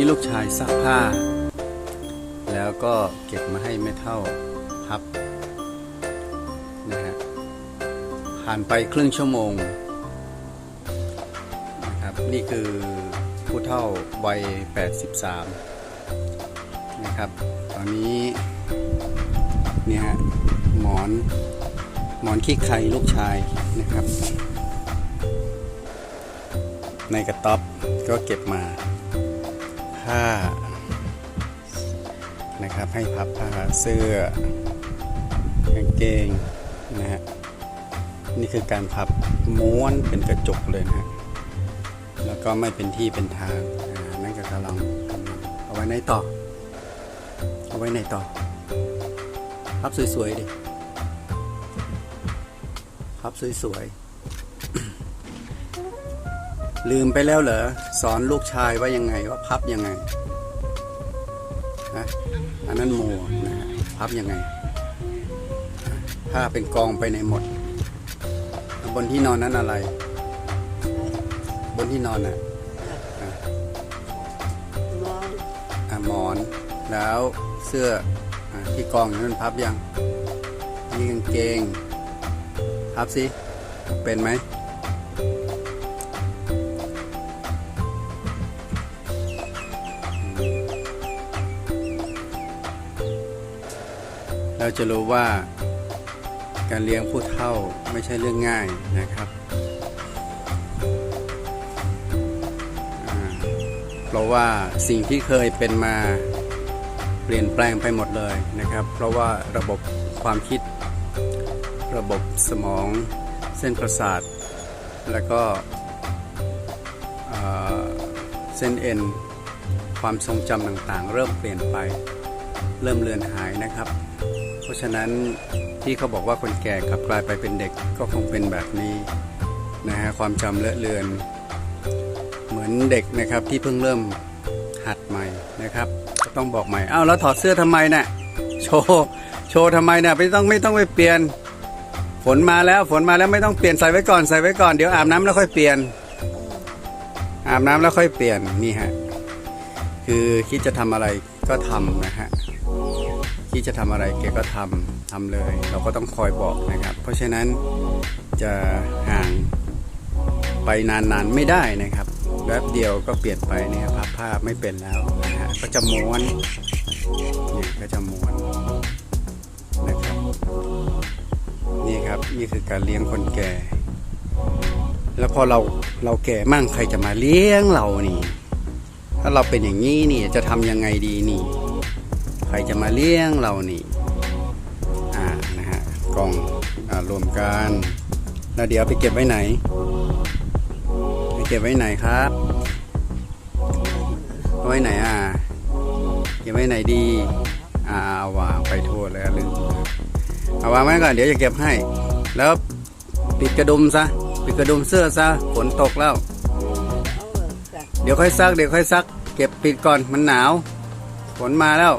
นี้ลูกชายซักผ้า แล้วก็เก็บมาให้แม่เท่าพับนะฮะผ่านไปครึ่งชั่วโมงนะครับนี่คือผู้เท่าวัย 83 นะครับ ตอนนี้เนี่ยฮะหมอนหมอนขี้ไข่ลูกชายนะครับ ในกระต๊อบก็เก็บมา ผ้านะครับ ให้พับผ้าเสื้อกางเกงนะฮะนี่คือการพับม้วนเป็นกระจกเลยนะฮะแล้วก็ไม่เป็นที่เป็นทางนั่นก็กำลังเอาไว้ในต่อ เอาไว้ในต่อ พับสวยๆดิ พับสวยๆ ลืมไปแล้วเหรอ สอนลูกชายว่ายังไงว่าพับยังไงนะอันนั้นโมนะฮะพับยังไงผ้าเป็นกองไปในหมด บนที่นอนนั้นอะไร บนที่นอนน่ะอนอะหมอน แล้วเสื้ออที่กองนั้นพับยังนี่กางเกง พับสิ เป็นไหม เราจะรู้ว่าการเลี้ยงผู้เฒ่าไม่ใช่เรื่องง่ายนะครับเพราะว่าสิ่งที่เคยเป็นมาเปลี่ยนแปลงไปหมดเลยนะครับ เพราะว่าระบบความคิด ระบบสมองเส้นประสาท แล้วก็เส้นเอ็นความทรงจำต่างๆ เริ่มเปลี่ยนไป เริ่มเลือนหายนะครับ ราะฉะนั้นที่เขาบอกว่าคนแก่กลับกลายไปเป็นเด็กก็คงเป็นแบบนี้นะฮะความจำเลอะเลือน เหมือนเด็กนะครับที่เพิ่งเริ่มหัดใหม่นะครับก็ต้องบอกใหม่อ้าวแล้วถอดเสื้อทำไมน่ะโชว์โชว์ทำไมน่ะไม่ต้องไม่ต้องไปเปลี่ยน ฝนมาแล้วฝนมาแล้วไม่ต้องเปลี่ยนใส่ไว้ก่อนใส่ไว้ก่อนเดี๋ยวอาบน้ำแล้วค่อยเปลี่ยน อาบน้ำแล้วค่อยเปลี่ยนนี่ฮะคือคิดจะทำอะไรก็ทำนะฮะ ที่จะทำอะไรแกก็ทำทำเลย เราก็ต้องคอยบอกนะครับ เพราะฉะนั้นจะห่างไปนานๆไม่ได้นะครับแป๊บเดียวก็เปลี่ยนไปเนี่ยพับผ้าไม่เป็นแล้วนะฮะก็จะม้วนเนี่ยก็จะม้วนนะครับนี่ครับนี่คือการเลี้ยงคนแก่ แล้วพอเราเราแก่มั่งใครจะมาเลี้ยงเรานี่ ถ้าเราเป็นอย่างนี้นี่จะทำยังไงดีนี่ ใครจะมาเลี้ยงเรานี่อ่านะฮะกล่องอ่ารวมกันแล้วเดี๋ยวไปเก็บไว้ไหน ไปเก็บไว้ไหนครับไว้ไหนอะเก็บไว้ไหนดี อ่าเอาวางไปทั่วเลยลืมเอาวางไว้ก่อนเดี๋ยวจะเก็บให้ แล้วปิดกระดุมซะปิดกระดุมเสื้อซะฝนตกแล้ว เดี๋ยวค่อยซักเดี๋ยวค่อยซัก เก็บปิดก่อนมันหนาว ฝนมาแล้ว